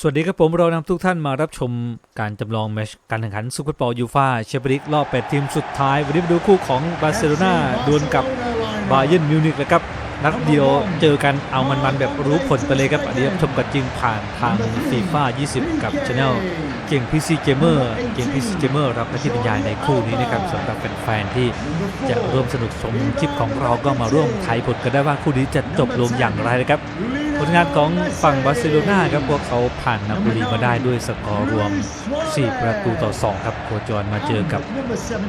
สวัสดีครับผมเรานำทุกท่านมารับชมการจำลองแมตช์การแข่งขันซุปเปอร์บอลยูฟาแชมเปี้ยนลีกรอบ 8 ทีมสุดท้าย วันนี้มาดูคู่ของบาร์เซโลนาดวลกับบาเยิร์นมิวนิกนะครับ นัดเดียวเจอกันเอามันๆแบบรู้ผลไปเลยครับอันนี้ชมกันจริงผ่านทางฟีฟ่า20 กับช anel เก่ง PC Gamer เมอร์เก่ง PC Gamer รับหน้าที่บรรยายในคู่นี้นะครับสำหรับแฟนๆที่จะร่วมสนุกชมคลิปของเราก็มาร่วมทยผลกันได้ว่าคู่นี้จะจบลงอย่างไรนะครับผลงานของฝั่งบาร์เซโลนาครับพวกเขาผ่านนาโปลีมาได้ด้วยสกอร์รวม 4 ประตูต่อ 2 ครับโคจรมาเจอกับ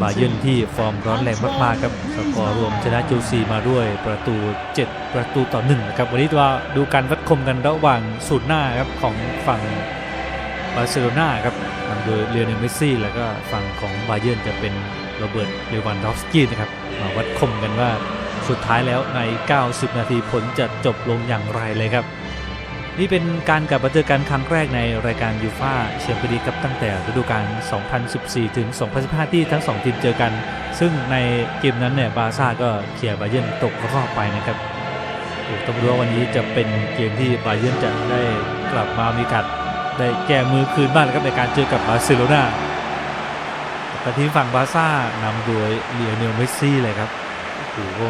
บาเยิร์นที่ฟอร์มร้อนแรงมากๆครับสกอร์รวมชนะจูซีมาด้วยประตู7 ประตูต่อ1นะครับวันนี้เราดูการวัดคมกันระหว่างสูตรหน้าครับของฝั่งบาร์เซโลนาครับนำโดยเลียนเมสซี่ แล้วก็ฝั่งของบาเยิร์นจะเป็นโรเบิร์ตเลวันดอฟสกี้นะครับมาวัดคมกันว่าสุดท้ายแล้วใน 90 นาทีผลจะจบลงอย่างไรเลยครับ นี่เป็นการกลับมาเจอกันครั้งแรกในรายการยูฟาแชมเปี้ยนลีกครับตั้งแต่ฤดูกาล 2014 ถึง 2015 ที่ทั้ง 2 ทีมเจอกัน ซึ่งในเกมนั้นเนี่ยบาซ่าก็เคลียบาเยิร์นตกรอบไปนะครับต้องดูว่าวันนี้จะเป็นเกมที่บาเยิร์นจะได้กลับมามีกัดได้แก้มือคืนบ้านะครับในการเจอกับบาร์เซโลนาแต่ทีมฝั่งบาซ่านำโดยเลียเนลเมสซี่เลยครับโอ้โห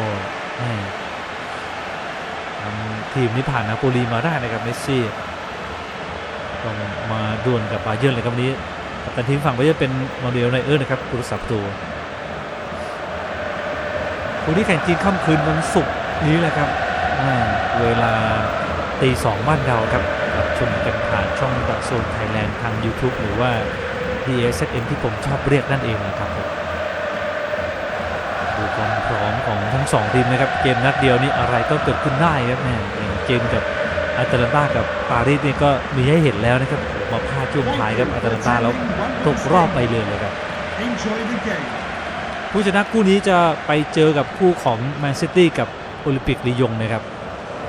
ทำทีมนี้ผ่านนาโปลีมาได้นะครับเมสซี่ต้องมาดวลกับบาเยิร์นเลยครับวันนี้แต่ทีมฝั่งบาเยิร์นเป็นมาเรียลไนเออร์นะครับผู้รักษาประตูคู่นี้แข่งจริงค่ำคืนวันศุกร์นี้แหละครับเวลาตีสองบ้านเราครับรับชมกันผ่านช่องดักโซนไทยแลนด์ทาง YouTube หรือว่า PSN ที่ผมชอบเรียกนั่นเองนะครับผ พร้อมของทั้งสองทีมนะครับเกมนัดเดียวนี่อะไรก็เกิดขึ้นได้ครับแม่ยเกมกับอาตาลันตากับปารีสนี่ก็มีให้เห็นแล้วนะครับมาพลาดช่วงท้ายครับอาตาลันตาแล้วตกรอบไปเลยเลยครับผู้ชนะคู่นี้จะไปเจอกับคู่ของแมนซิตี้กับโอลิมปิกลียงนะครับ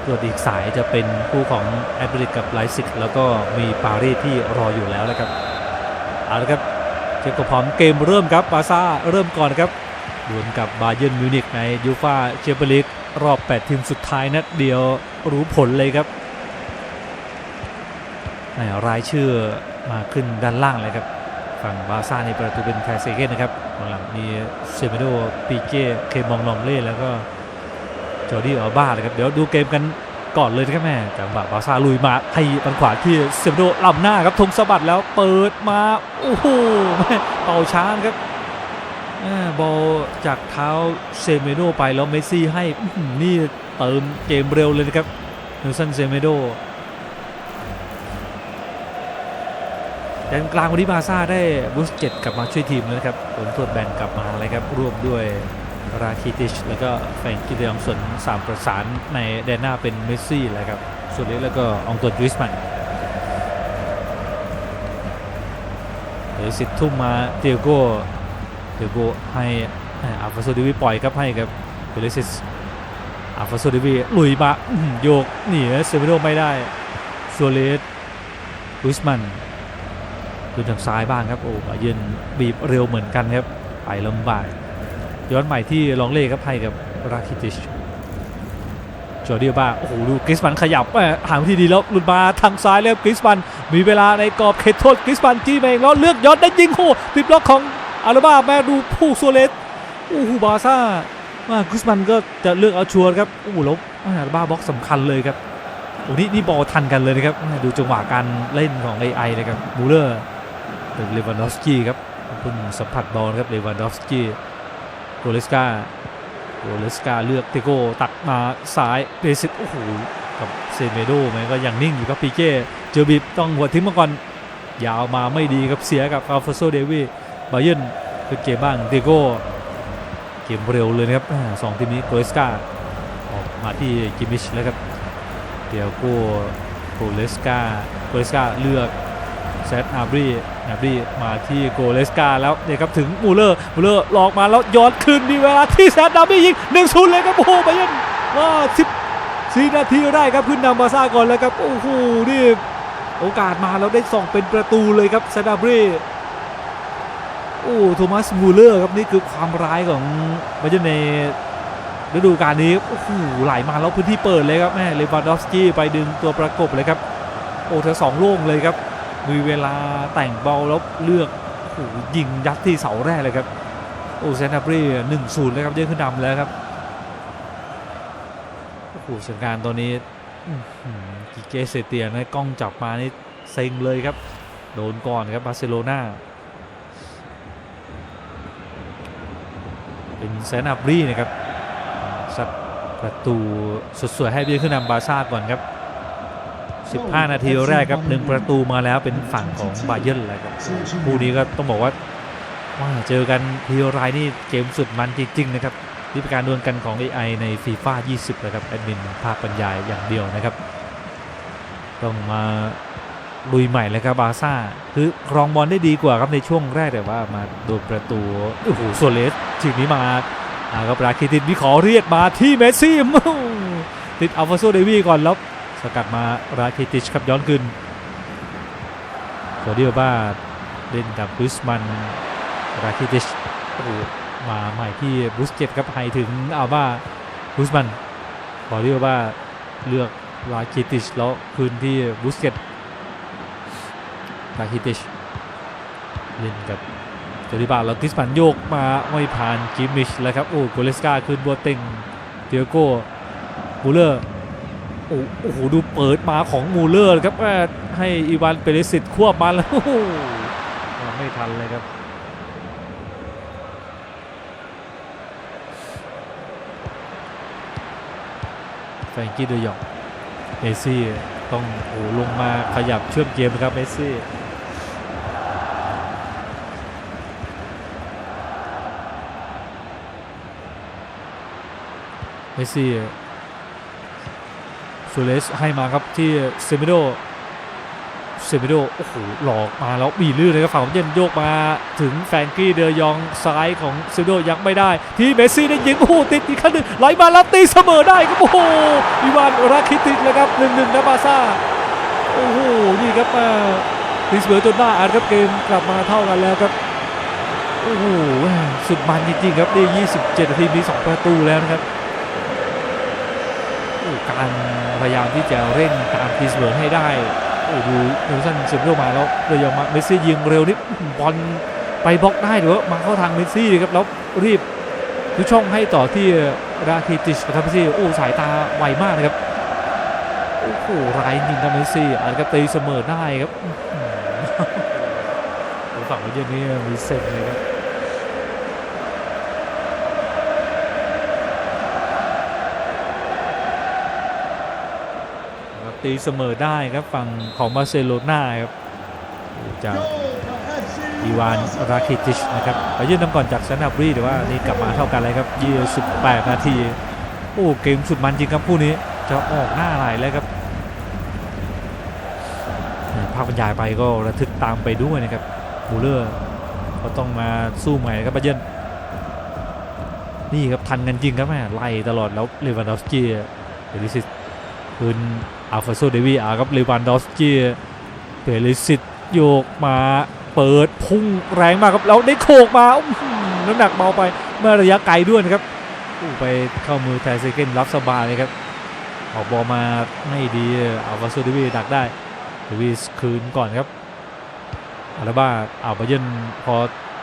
ส่วนอีกสายจะเป็นคู่ของแอตเลติกกับไลซิกแล้วก็มีปารีสที่รออยู่แล้วนะครับเอาละครับเช็คความพร้อมเกมเริ่มครับบาร์ซ่าเริ่มก่อนครับ ดวลกับบาเยิร์นมิวนิกในยูฟาแชมเปี้ยนลีกรอบ 8 ทีมสุดท้ายนัดเดียวรู้ผลเลยครับรายชื่อมาขึ้นด้านล่างเลยครับ ฝั่งบาซ่าในประตูเป็นแทเซเกนนะครับหลังมีเซเมโดปีเก้เคมองลองเล่แล้วก็จอร์ดี้อัลบ้าเลยครับ เดี๋ยวดูเกมกันก่อนเลยครับแม่จังหวะบาซ่าลุยมาให้บันขวาที่เซเมโดล้ำหน้าครับธงสะบัดแล้วเปิดมา โอ้โหเป่าช้านะครับ บอลจากเท้าเซเมโดไปแล้วเมสซี่ให้นี่เติมเกมเร็วเลยนะครับเนลสันเซเมโดแดนกลางวันนี้บาร์ซ่าได้บูสเจ็ตกลับมาช่วยทีมแล้วนะครับผลตรวจแบนกลับมาเลยครับร่วมด้วยราคิติช แล้วก็แฟงกิเดองส่วนสามประสานในแดนหน้าเป็นเมสซี่แหละครับส่วนเล็กแล้วก็องตวนกริสมันเดี๋ยวสิทธิ์ทุ่มมาเตียโก เดโกให้อัลฟาโซดิวีปล่อยครับให้ครับเบลิซิสอัลฟาโซดิวีลุยมาโยกหนีเซเวโดไม่ได้ซัวเลสลุสมันดูทางซ้ายบ้างครับโอ้บาเยิร์นบีบเร็วเหมือนกันครับไปลำบากย้อนใหม่ที่ลองเล่ครับให้กับราคิติชจอร์ดิบ้าโอ้โหดูกริสมันขยับหม่หางที่ดีแล้วหลุดมาทางซ้ายแล้วกริสมันมีเวลาในกรอบเขตโทษกริสมันจี้มาเองแล้วเลือกย้อนได้ยิงโอ้โหติดล็อกของ อาราบ้าแม่ดูผู้โซเลสโอ้โหบาร์ซ่าว่ากริสมันก็จะเลือกเอาชัวร์ครับโอ้โหแล้วอาราบ้าบล็อกสำคัญเลยครับโอ้นี่นี่บอลทันกันเลยนะครับดูจังหวะการเล่นของ AI เลยครับมูเลอร์เป็นเลวานดอฟสกี้ครับเพิ่งสัมผัสบอลครับเลวานดอฟสกี้โกเลสกาโกเลสกาเลือกเตโกตัดมาซ้ายเปซิตโอ้โหกับเซเมโดแม่ก็ยังนิ่งอยู่ครับปีเก้เจอบีบต้องหัวทิ้งมาก่อนยาวมาไม่ดีครับเสียกับอัลฟาโซเดวี บาเยินเป็นเกมบ้างเดโก้เกมเร็วเลยนะครับสองทีมนี้โกเลสกาออกมาที่กิมมิชแล้วครับเดียโก้โกเลสกาโกเลสกาเลือกเซตอาบรีอาบรีมาที่โกเลสกาแล้วเนี่ยครับถึงมูเลอร์มูเลอร์หลอกมาแล้วย้อนคืนดีเวลาที่แซดอาบรียิงหนึ่งศูนย์เลยครับโอ้โหบาเยินว่าสิบสี่นาทีได้ครับขึ้นนำบาซ่าก่อนแล้วครับโอ้โหนี่โอกาสมาแล้วได้ส่องเป็นประตูเลยครับแซดอาบรี โอ้โทมัสมูเลอร์ครับนี่คือความร้ายของบาเยนในฤดูกาลนี้โอ้โหไหลมาแล้วพื้นที่เปิดเลยครับแม่เลวานดอฟสกี้ไปดึงตัวประกบเลยครับ โอ้เธอสองโล่งเลยครับมีเวลาแต่งบอลแล้วเลือกโอ้โหยิงยัดที่เสาแรกเลยครับโอ้เซนต์บรีหนึ่งศูนย์เลยครับยื่นขึ้นนำแล้วครับโอ้โหสถานการณ์ตอนนี้กิเกเซเตียนะกล้องจับมานี่เซ็งเลยครับ โดนก่อนครับบาร์เซโลนา เป็นเซนต์อับรีนะครับสัดประตูสุดสวยให้ยื่นขึ้นนำบาร์ซ่าก่อนครับ 15 นาทีแรกครับหนึ่งประตูมาแล้วเป็นฝั่งของบาเยิร์นเลยครับคู่นี้ก็ต้องบอกว่าว่าเจอกันทีไรนี่เกมสุดมันจริงๆนะครับนี่เป็นการดวลกันของ AI ในฟีฟ่า20 นะครับแอดมินภาคบรรยายอย่างเดียวนะครับ ต้องมาลุยใหม่เลยครับบาร์ซ่าคือครองบอลได้ดีกว่าครับในช่วงแรกแต่ว่ามาโดนประตูโอ้โหโซเลส ทีนี้มาอ่าครับราคิตินวิขอเรียกมาที่เมสซี่มูติดอัลฟาโซเดวีก่อนแล้วสกัดมาราคิติชครับย้อนคืนโคเดียบ้าเล่นกับบุสมันราคิติชโอ้มาใหม่ที่บุสเกตครับให้ถึงอัลบ้าบุสมันโคเดียบ้าเลือกราคิติชแล้วคืนที่บุสเกตราคิติชเล่นกับ โจลิบาแล้วกริสปันโยกมาไม่ผ่านกิมมิชแล้วครับโอ้โกเลสกาคืนบัวเต็งเตียโก้มูเลอร์โอ้โหดูเปิดมาของมูเลอร์ครับให้อีวานเปเรสิตควบมาแล้วโอ้โหไม่ทันเลยครับแฟรงกี้เดยองเมซี่ต้องโอ้ลงมาขยับเชื่อมเกมครับเมซี่ สซี่ซูเลสให้มาครับที่เซมิโดเซมิโดโอ้โหหลอกมาแล้วมีลื่นเลยครับฝั่งเย็นโยกมาถึงแฟรงกี้เดยองซ้ายของเซมิโดยังไม่ได้ ที่เมสซี่ได้ยิงโอ้โหติดอีกครั้งหนึ่งไหลมาแล้วตีเสมอได้ครับโอ้โหอีวานราคิติชเลยครับหนึ่งหนึ่งนะบาซ่าโอ้โหนี่ครับมาตีเสมอจนได้อ่านครับเกมกลับมาเท่ากันแล้วครับโอ้โหสุดมันจริงๆครับนี่27นาทีมีสองประตูแล้วนะครับ การพยายามที่จะเร่งตามพีสเบิร์ให้ได้ดูเนลสันเซมโรมาแล้วเลยยอมมาเมสซี่ยิงเร็วนี่บอลไปบล็อกได้หรือว่ามาเข้าทางเมสซี่ครับแล้วรีบทุกช่องให้ต่อที่ราคิติชครับเมสซี่โอ้สายตาไวมากนะครับโอ้โหร้ายจริงครับเมสซี่อาจจะตีเสมอได้ครับฝั่งเย็นนี่มีเซนเลยครับ ครับ ตีเสมอได้ครับฝั่งของบาร์เซโลนาครับจากอีวานราคิติชนะครับไปยื่นนำก่อนจากซานาบรีแต่ว่านี่กลับมาเท่ากันเลยครับ28นาทีโอ้เกมสุดมันจริงครับคู่นี้จะออกหน้าไหลเลยครับภาพบรรยายไปก็ระทึกตามไปด้วยนะครับบูเลอร์ก็ต้องมาสู้ใหม่ครับบาเยร์นนี่ครับทันกันจริงครับแม่ไล่ตลอดแล้วเลวานดอฟสกี้เดลิซิส คืนอัลฟาโซเดวีอาครับเลวันดอสกี้เปริสิตโยกมาเปิดพุ่งแรงมากครับแล้วได้โขกมาหน้ำหนักเบาไปเมื่อระยะไกลด้วยนะครับไปเข้ามือแทนเซเกนรับสบายเลยครับออกบอลมาไม่ดีอัลฟาโซเดวีดักได้เดวีสคืนก่อนครับอาราบ้าอัลบาเยนพอ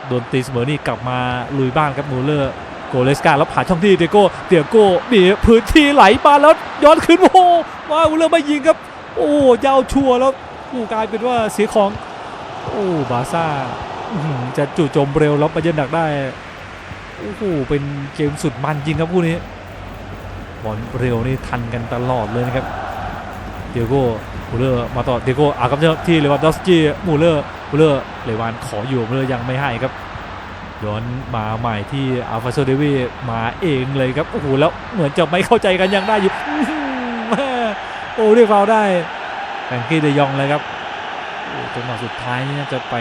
โดนตีเสมอนี่กลับมาลุยบ้านครับมูเลอร์ โกเลสกาแล้วผ่านช่องที่เดียโก้เดียโก้มีพื้นที่ไหลมาแล้วย้อนคืนโอ้โหมาอุลเลอร์ไม่ยิงครับ โอ้ยาวชัวร์แล้วโอ้กลายเป็นว่าเสียของ โอ้บาซ่าจะจู่โจมเร็วแล้วมาเยืนดักได้โอ้โหเป็นเกมสุดมันจริงครับคู่นี้บอลเร็วนี่ทันกันตลอดเลยนะครับเดียโก้มูเลอร์มาต่อเดียโก้อากับที่เลวานดอสกี้มูเลอร์มูเลอร์เลวานขออยู่มูเลอร์ยังไม่ให้ครับ ย้อนมาใหม่ที่อัลฟาโซเดวีมาเองเลยครับ โอ้โห แล้วเหมือนจะไม่เข้าใจกันยังได้อยู่อื้อหือแม่โอ้เรียฟาวได้แฟงกี้เดยองเลยครับจังหวะสุดท้ายนี่จะไป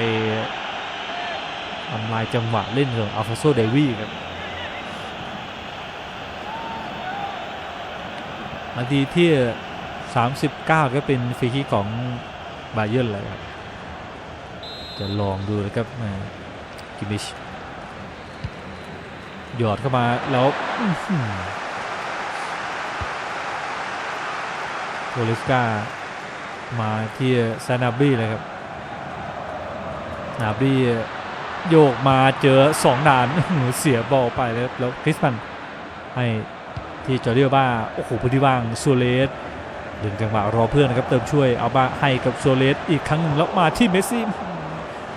ทำลายจังหวะเล่นของอัลฟาโซเดวีครับนาทีที่ 39 ก็เป็นฟรีคิกของบาเยิร์เลยครับ จะลองดูนะครับแหม่กิมิช หยอดเข้ามาแล้วอื้อหือโกเลสกามาที่ซานาบรีเลยครับนาบรีโยกมาเจอสองด่านเสียบอลไปเลยครับแล้วคริสมันให้ที่จอร์เดียบ้าโอ้โหพื้นที่ว่างซูเลสดึงจังหวะรอเพื่อนนะครับเติมช่วยเอาบ้าให้กับโซเลสอีกครั้งหนึ่งแล้วมาที่เมสซี่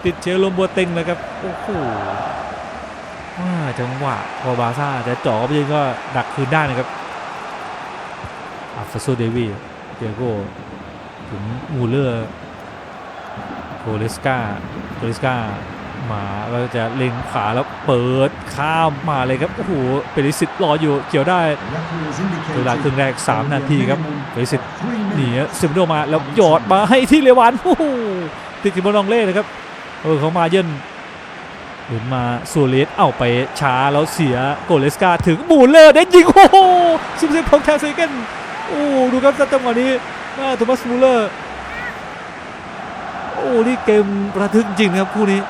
ติดเชื้อลมบัวเต็งเลยครับโอ้โห จังหวะพอบาซ่าจะเจ่อก็ยังก็ดักคืนได้นะครับอัฟฟาโซเดวีเดียโกถึงมูเลอร์โกเลสกาโกเลสกามาแล้วจะเล็งขาแล้วเปิดข้ามมาเลยครับโอ้โหเปริสิตรออยู่เกี่ยวได้เวลาครึ่งแรก 3 นาทีครับเปริสิตหนีซึมโดมาแล้วหยอดมาให้ที่เลวานโอ้โหติดกิบอลองเล่เลยครับเออเขามาเยิน หนุนมาซูเลสเอาไปช้าแล้วเสียโกเลสกาถึงบูเลอร์ได้ยิงโอ้โหซิมเซนของแทนเซเกนโอ้ดูครับจังหวะนี้อ่าโทมัสบูเลอร์โอ้นี่เกมระทึกจริงนะครับคู่นี้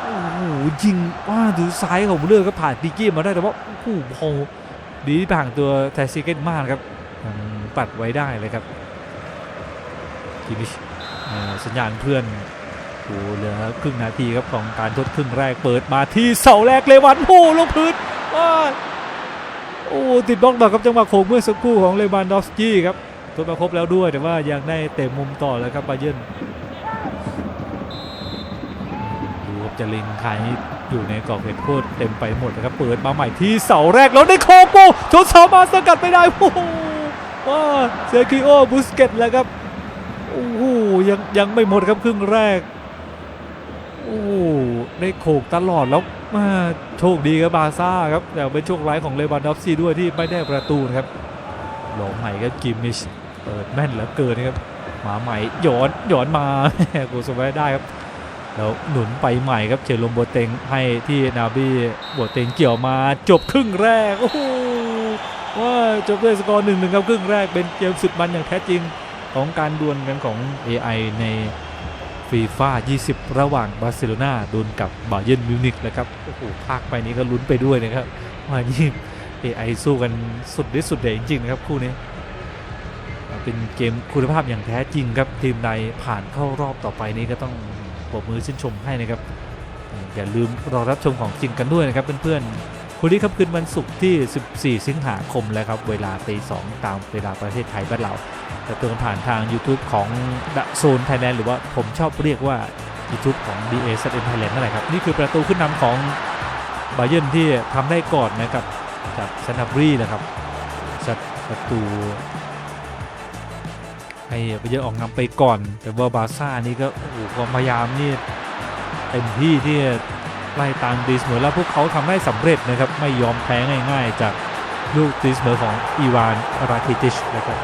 โอ้โหยิงว่าดูซ้ายของบูเลอร์ก็ผ่านปีกี้มาได้แต่ว่าโอ้โหพอดีที่ผ่านตัวแทนเซเกนมากครับปัดไว้ได้เลยครับกิมิชสัญญาณเพื่อน โอ้เหลือครึ่งนาทีครับของการทดครึ่งแรกเปิดมาที่เสาแรกเลวันโอ้ลงพื้นว้าโอ้ติดบล็อกดอกกับจังหวะโขงเมื่อสักครู่ของเลวานดอฟสกี้ครับทดมาครบแล้วด้วยแต่ว่ายังได้เตะมุมต่อแล้วครับบาเยนดูครับจะลิงใครอยู่ในกรอบเขตโคตรเต็มไปหมดนะครับเปิดมาใหม่ที่เสาแรกแล้วได้โคโก้ชนเสามาสกัดไม่ได้โอ้โหว้าเซคิโอบุสเกตแล้วครับโอ้โหยังยังไม่หมดครับครึ่งแรก ได้โขกตลอดแล้วมาโชคดีกับบาซ่าครับแต่เป็นโชคร้ายของเลวานดอฟสกี้ด้วยที่ไม่ได้ประตูนะครับหลงใหม่ก็กิมมิชเปิดแม่นเหลือเกินนะครับหมาใหม่หยอนหยอนมากูสมัยได้ครับแล้วหนุนไปใหม่ครับเชลลมโบเตงให้ที่นาบีโบเตงเกี่ยวมาจบครึ่งแรกโอ้โหว่าจบด้วยสกอร์หนึ่งหนึ่งครับครึ่งแรกเป็นเกมสุดมันอย่างแท้จริงของการดวลกันของ AI ใน ฟีฟ่า 20 ระหว่างบาร์เซโลนาโดวลกับบาเยิร์นมิวนิกนะครับโอ้โหภาคไปนี้ก็ลุ้นไปด้วยนะครับว่านี่ AI สู้กันสุดฤทธิ์สุดเดชจริงๆนะครับคู่นี้เป็นเกมคุณภาพอย่างแท้จริงครับทีมใดผ่านเข้ารอบต่อไปนี้ก็ต้องปรบมือชื่นชมให้นะครับอย่าลืมรอรับชมของจริงกันด้วยนะครับเพื่อนๆ คู่นี้ครับคืนวันศุกร์ที่ 14 สิงหาคมแล้วครับ เวลาตี2ตามเวลาประเทศไทยบ้านเราจะเตือนผ่านทาง YouTube ของดะโซนไทยแลนด์หรือว่าผมชอบเรียกว่า YouTube ของ DA s n Thailand นั่นแหละครับ นี่คือประตูขึ้นนำของบาเยิร์นที่ทำได้ก่อนนะครับจากซน a บรีนะครับสัดประตูให้บาเยนออกนำไปก่อน แต่ว่าบาซ่านี่ก็โอ้โหพยายามนี่เต็มที่ที่ ไล่ตามตีเสมอแล้วพวกเขาทำได้สำเร็จนะครับไม่ยอมแพ้ง่าย ๆ จากลูกตีเสมอของอีวานราคิติชนะครับ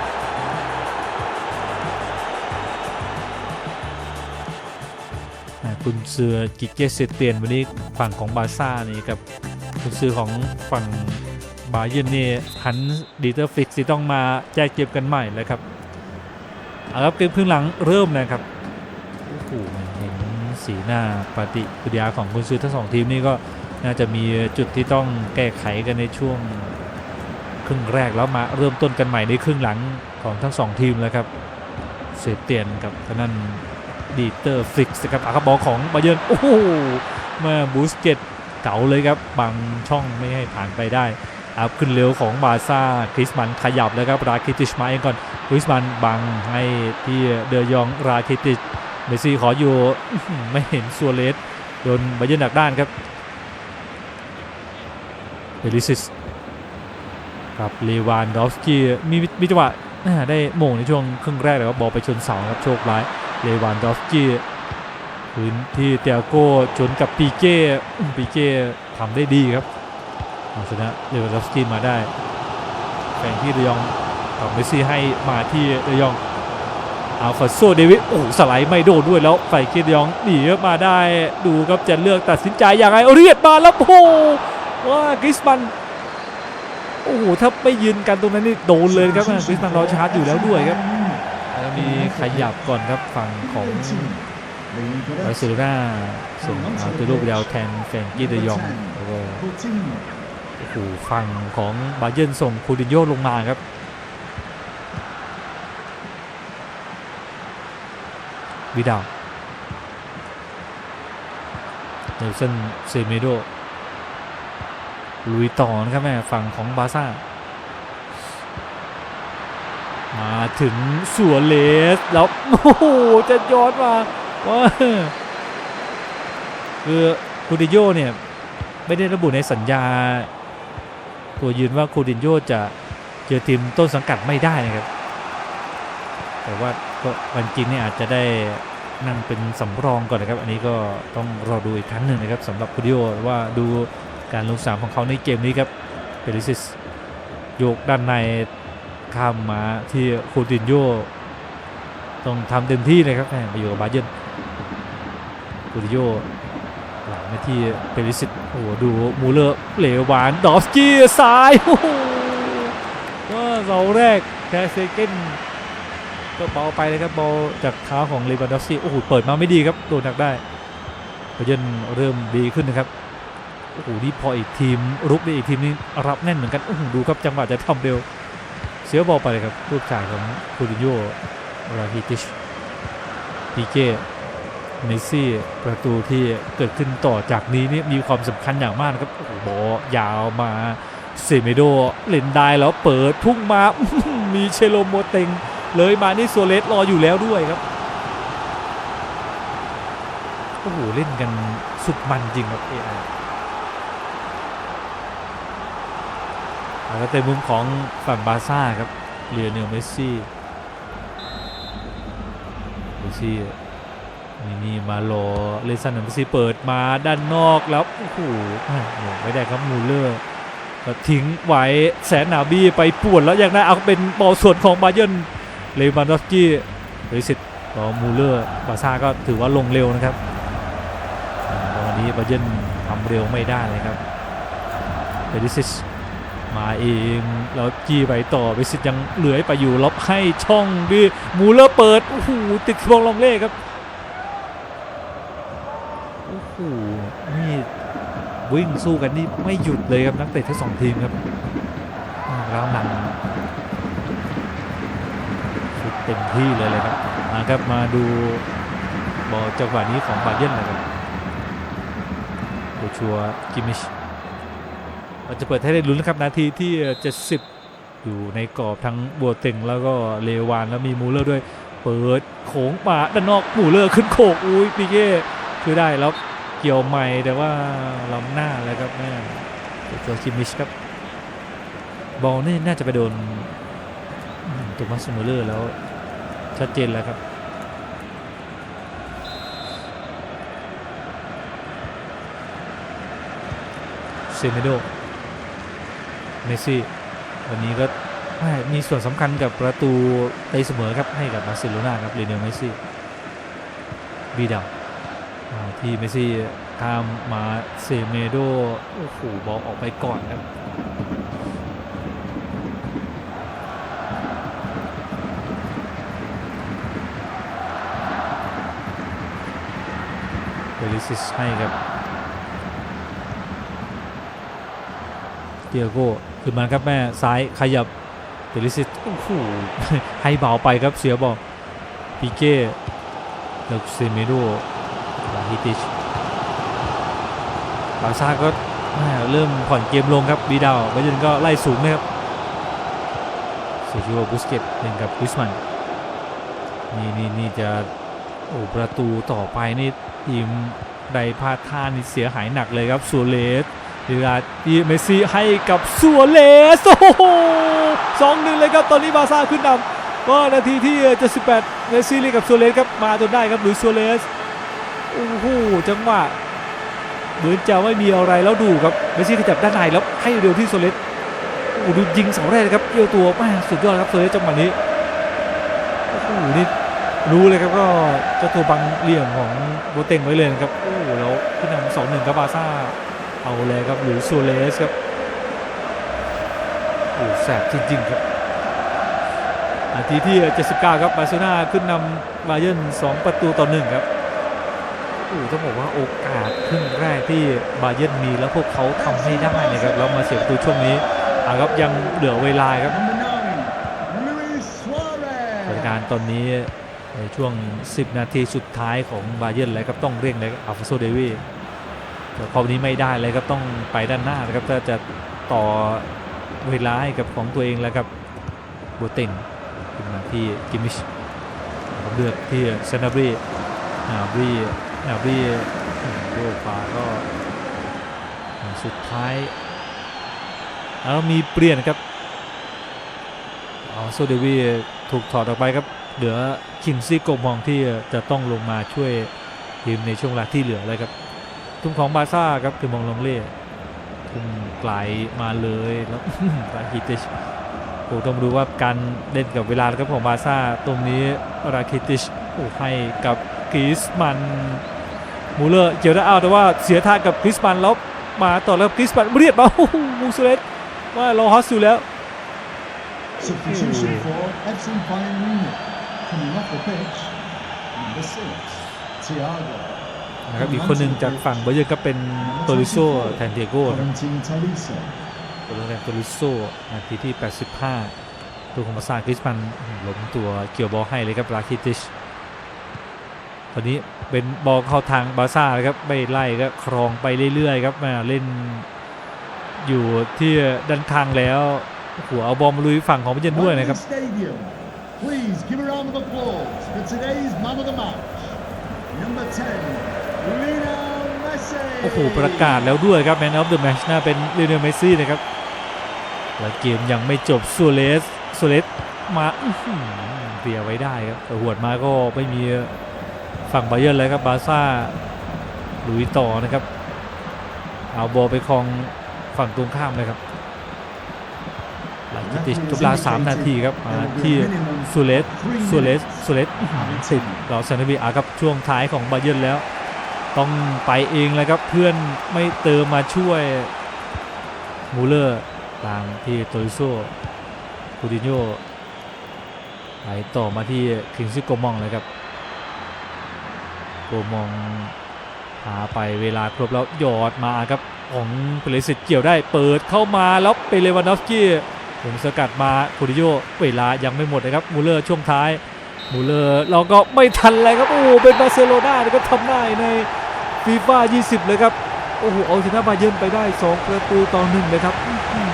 คุณเสือกิเกเซเตียนวันนี้ฝั่งของบาซ่านี่กับคุณซือของฝั่งบาเยนนี่หันดีเตอร์ฟิกที่ต้องมาแจกเก็บกันใหม่เลยครับเอาครับเกมครึ่งหลังเริ่มนะครับโอ้โห สีหน้าปฏิกิริยาของคุณซื้อทั้งสองทีมนี่ก็น่าจะมีจุดที่ต้องแก้ไขกันในช่วงครึ่งแรกแล้วมาเริ่มต้นกันใหม่ในครึ่งหลังของทั้งสองทีมแล้วครับเซเตียนกับทนั้นดีเตอร์ฟิกส์ครับอาคาบอลของบาเยิร์นโอ้โหมาบูสเกตเก๋าเลยครับบังช่องไม่ให้ผ่านไปได้อัพขึ้นเร็วของบาร์ซ่าคริสมันขยับแล้วครับราคิติชมาเองก่อนคริสมันบังให้ที่เดยองราคิติช เมซี่ขออยู่ไม่เห็นซัวเลสโดนบาเยิร์นดักด้านครับเดลิซิสครับเลวานดอฟสกี้มีมีจังหวะได้โมงในช่วงครึ่งแรกแต่ว่าบอลไปชนเสาครับโชคร้ายเลวานดอฟสกี้พื้นที่เตียโก้ชนกับปีเก้อืมปีเก้ทำได้ดีครับเอาชนะเลวานดอฟสกี้มาได้แข่งที่เดยองกับเมซี่ให้มาที่เดยอง อัลฟาโซเดวิดโอ้สไลด์ไม่โดนด้วยแล้วไฟคิดเดยองหนีมาได้ดูครับจะเลือกตัดสินใจอย่างไรเรียดมาแล้วโอ้ว่ากริสมันโอ้โหถ้าไม่ยืนกันตรงนั้นนี่โดนเลยครับกริสมันรอชาร์จอยู่แล้วด้วยครับแล้วมีขยับก่อนครับฝั่งของบาร์เซโลนาส่งอาร์เตโรเบลแทนแฟรงกี้เดยองแล้วก็โอ้โหฝั่งของบาเยิร์นส่งคูดินโยลงมาครับ วิดาลเนลสันเซเมโดลุยต่อนะครับแม่ฝั่งของบาร์ซ่า มาถึงสัวเลส แล้ว โอ้โห จะย้อนมาว่าคือคูดิโยเนี่ย ไม่ได้ระบุในสัญญา ตัวยืนว่าคูดินโยจะเจอทีมต้นสังกัดไม่ได้นะครับ แต่ว่า ก็วันจริงเนี่ยอาจจะได้นั่งเป็นสำรองก่อนนะครับ อันนี้ก็ต้องรอดูอีกครั้งหนึ่งนะครับสำหรับคูดิโยว่าดูการลงสนามของเขาในเกมนี้ครับเปริซิสโยกด้านในข้ามมาที่คูดินโยต้องทำเต็มที่เลยครับแหม่มาอยู่กับบาเยิร์นคูดินโยหลังมาที่เปริซิสโอ้ดูมูเลอร์เหลวหวานดอฟสกี้ซ้ายว่าเสาแรกแคสเซเกน ก็เบาไปเลยครับบอลจากเท้าของเลวานดอฟสกี้โอ้โหเปิดมาไม่ดีครับโดนหนักได้บาเยิร์นเริ่มดีขึ้นนะครับโอ้โหนี่พออีกทีมรุกได้อีกทีมนี้รับแน่นเหมือนกันโอ้โหดูครับจังหวะจะทำเร็ว เสียบอลไปเลยครับลูกจ่ายของคูริโยราฮิติชพีเก้เมซี่ประตูที่เกิดขึ้นต่อจากนี้นี่มีความสำคัญอย่างมากนะครับโอ้โหบอลยาวมาเซเมโดเล่นได้แล้วเปิดพุ่งมามีเชโลโมเต็ง เลยมานี่โซเลสรออยู่แล้วด้วยครับโอ้โหเล่นกันสุดมันจริงครับเอไอแล้วเต็มมุมของฝั่งบาร์ซ่าครับเลียเนลเมสซี่เมสซี่นี่นี่มารอเลซันเมสซี่เปิดมาด้านนอกแล้วโอ้โหไม่ได้ครับมูลเลอร์ทิ้งไว้แสนหนาบี้ไปป่วนแล้วยังได้เอาเป็นบอลส่วนของบาเยิร์น เลวานดอฟสกี้เรสิตต่อมูเลอร์บาซ่าก็ถือว่าลงเร็วนะครับตอนนี้บาเยนทำเร็วไม่ได้เลยครับเบริซิสมาเองแล้วจี้ไปต่อเบริซิสยังเหลือไปอยู่ล็อบให้ช่องดื้อมูเลอร์เปิดโอ้โหติดบอลลองเล่ครับโอ้โหนี่วิ่งสู้กันนี่ไม่หยุดเลยครับนักเตะทั้งสองทีมครับอ่าแล้วนำ ชุด เต็มที่เลยเลยครับมาครับมาดูบอลจังหวะนี้ของบาเยนนะครับโดชัวกิมิชเราจะเปิดให้ได้ลุ้นนะครับนาทีที่70อยู่ในกรอบทั้งบัวเต็งแล้วก็เลวานแล้วมีมูเลอร์ด้วย เปิดโขงมาด้านนอกมูเลอร์ขึ้นโขกอุ้ยปีเก้คือได้แล้วเกี่ยวใหม่แต่ว่าล้ำหน้าแล้วครับแม่โดชัวกิมิชครับ บอลนี่น่าจะไปโดนอืมโทมัสมูเลอร์แล้ว ชัดเจนแล้วครับเซเมโดเมซี่ วันนี้ก็มีส่วนสำคัญกับประตูตีเสมอครับให้กับบาร์เซโลนาครับเรเนลเมซี่บีดาวมาที่เมซี่ข้ามมาเซเมโดโอ้โหบอลออกไปก่อนครับ ซิสให้ครับเตียโก้ขึ้นมาครับแม่ซ้ายขยับเบลิซิสโอ้โหให้เบาไปครับเสียบอลปีเก้เลิกเซเมโดลาฮิติชบาซ่าก็แม่เริ่มผ่อนเกมลงครับบีดาวบาเยนก็ไล่สูงนะครับเซคิโอบุสเกตเล่นกับกุสมันนี่นี่นี่จะโอ้ประตูต่อไปนี่ทีม ใดพลาดท่านี่เสียหายหนักเลยครับซัวเลสเวลาที่เมซี่ให้กับซัวเลสโอ้โหสองหนึ่งเลยครับตอนนี้บาซ่าขึ้นนำก็นาทีที่78เมซี่เล่นกับซัวเลสครับมาจนได้ครับหลุยส์ซัวเลสโอ้โหจังหวะเหมือนจะไม่มีอะไรแล้วดูครับเมซี่ขยับด้านในแล้วให้เร็วที่ซัวเลสโอ้ดูยิงเสาแรกเลยครับเกี่ยวตัวแม่สุดยอดครับซัวเลสจังหวะนี้โอ้โหนี่รู้เลยครับก็เจ้าตัวบังเหลี่ยมของโบเต็งไว้เลยครับโอ้ แล้วขึ้นนำสองหนึ่งกับบาร์ซ่าเอาเลยครับหรือซูเลสครับโอ้โหแสบจริง ๆ ครับนาทีที่ 79 ครับบาร์เซโลนาขึ้นนำบาเยิร์น2ประตูต่อหนึ่งครับโอ้โหต้องบอกว่าโอกาสครึ่งแรกที่บาเยิร์นมีแล้วพวกเขาทำไม่ได้นะครับแล้วมาเสียประตูช่วงนี้อ่าครับยังเหลือเวลาครับ Number nine, Luis สถาน Suarez. การณ์ตอนนี้ ในช่วง 10 นาทีสุดท้ายของบาเยิร์นเลยครับต้องเร่งเลยอัลฟาโซเดวีแต่คราวนี้ไม่ได้เลยครับต้องไปด้านหน้านะครับถ้าจะต่อเวลาให้กับของตัวเองแล้วครับโบเต็งขึ้นมาที่กิมมิชเลือกที่เซนาบรีนาบรีนาบรีโยกขวาก็สุดท้ายแล้วมีเปลี่ยนครับอัลโซเดวีถูกถอดออกไปครับ เหลือคินซี่โกมองที่จะต้องลงมาช่วยทีมในช่วงเวลาที่เหลือเลยครับ ทุ่มของบาซ่าครับคือมองลงเล่ทุ่มไกลมาเลยแล้วราคิติชโอ้ต้องดูว่าการเล่นกับเวลาครับของบาซ่าตรงนี้ราคิติชโอ้ให้กับกริสมันมูเลอร์เกี่ยวได้เอาแต่ว่าเสียท่ากับกริสมันแล้วมาต่อแล้วกริสมันเรียดมาโอ้มูสเลสว่ารอฮอสอยู่แล้ว Substitution for FC Bayern Munich. Coming off the pitch, number six, Thiago. นะครับอีกคนหนึ่งจากฝั่งเบอร์เยอร์ก็เป็นโตริโซแทนเดียโก้ครับตัวแรกโตริโซนาทีที่ 85ตัวของมาซาคริสมันหลมตัวเกี่ยวบอลให้เลยครับราคิติชตอนนี้เป็นบอลเข้าทางบาซ่าเลยครับไม่ไล่ก็ครองไปเรื่อยๆครับมาเล่นอยู่ที่ด้านข้างแล้วหัวเอาบอลมาลุยฝั่งของเบอร์เยนด้วยนะครับ Please give a round of applause for today's man of the match. Number 10, Lionel Messi. โอ้โห ประกาศแล้วด้วยครับ Man of the Match น่าเป็นเลเนลเมสซี่นะครับ และเกมยังไม่จบซูเลสซูเลสมาเรียไว้ได้ครับแต่หวดมาก็ไม่มีฝั่งบาเยิร์เลยครับบาซ่าลุยต่อนะครับ เอาบอลไปครองฝั่งตรงข้ามเลยครับหลังจากติดทุบลาสามนาทีครับมาที่ ซูเลสซูเลสซูเลสติดเราเซนต์บีอาครับช่วงท้ายของบาเยิร์นแล้ว ต้องไปเองเลยครับเพื่อนไม่เติมมาช่วยมูเลอร์ตามที่โตริโซคูดินโยไหลต่อมาที่คิงซิโกมองเลยครับโกมองหาไปเวลาครบแล้วหยอดมาครับของเปเลสิตเกี่ยวได้เปิดเข้ามาแล้วเปเลวานอฟสกี้ ผมสกัดมาคูดิโยเวลายังไม่หมดนะครับมูเลอร์ช่วงท้ายมูเลอร์เราก็ไม่ทันเลยครับโอ้โหเป็นบาร์เซโลนานะครับทำได้ในฟีฟ่า20 เลยครับโอ้โหเอาชนะบาเยิร์นไปได้ 2 ประตูต่อหนึ่งเลยครับอื้อหือ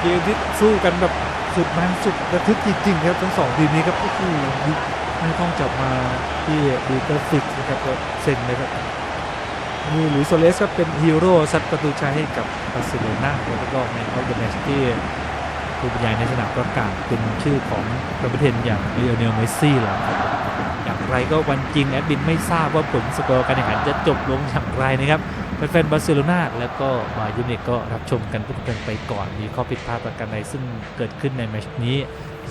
เกมที่สู้กันแบบสุดมันสุดระทึกจริงๆครับทั้งสองทีมนี้ครับโอ้โหไม่ต้องจับมาที่ดูเตอร์ฟิกนะครับเซ็นเลยครับ มีหลุยส์โซเลสก็เป็นฮีโร่ซัดประตูชัยให้กับบาร์เซโลนาแล้วก็ในเอฟเดอะแมตช์ที่ผู้บรรยายในสนามประกาศเป็นชื่อของประเทศอย่างเลโอเนลเมสซี่แล้วครับอย่างไรก็วันจริงแอดบินไม่ทราบว่าผลสกอร์การแข่งขันจะจบลงอย่างไรนะครับ แฟนๆบาร์เซโลนาแล้วก็บายูเนกก็รับชมกันทุกกันไปก่อน มีข้อผิดพลาดประการใดซึ่งเกิดขึ้นในแมชนี้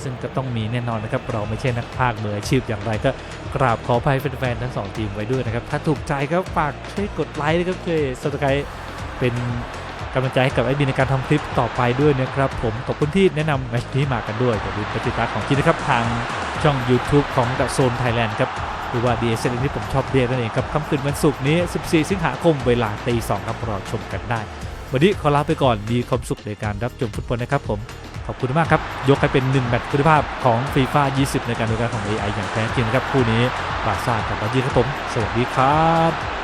ซึ่งก็ต้องมีแน่นอนนะครับ เราไม่ใช่นักพากย์มืออาชีพอย่างไรก็กราบขออภัยแฟนๆทั้งสองทีมไว้ด้วยนะครับ ถ้าถูกใจก็ฝากช่วยกดไลค์นะครับช่วยสมัครเป็นกำลังใจให้กับไอ้บินในการทำคลิปต่อไปด้วยนะครับ ผมขอบคุณที่แนะนำแมชนี้มากันด้วยอย่าลืมไปติดตามของจริงนะครับทางช่อง YouTube ของดับโซนไทยแลนด์ครับ หรือว่า DSL ที่ผมชอบเรียกนั่นเองครับค่ำคืนวันศุกร์นี้ 14 สิงหาคมเวลาตี2ครับรอชมกันได้ วันนี้ขอลาไปก่อนมีความสุขในการรับชมฟุตบอลนะครับผมขอบคุณมากครับ ยกให้เป็นหนึ่งแมตช์คุณภาพของฟีฟ่า20 ในการดูการของ AI อย่างแท้จริงนะครับคู่นี้บาซ่ากับบาเยิครับผม สวัสดีครับ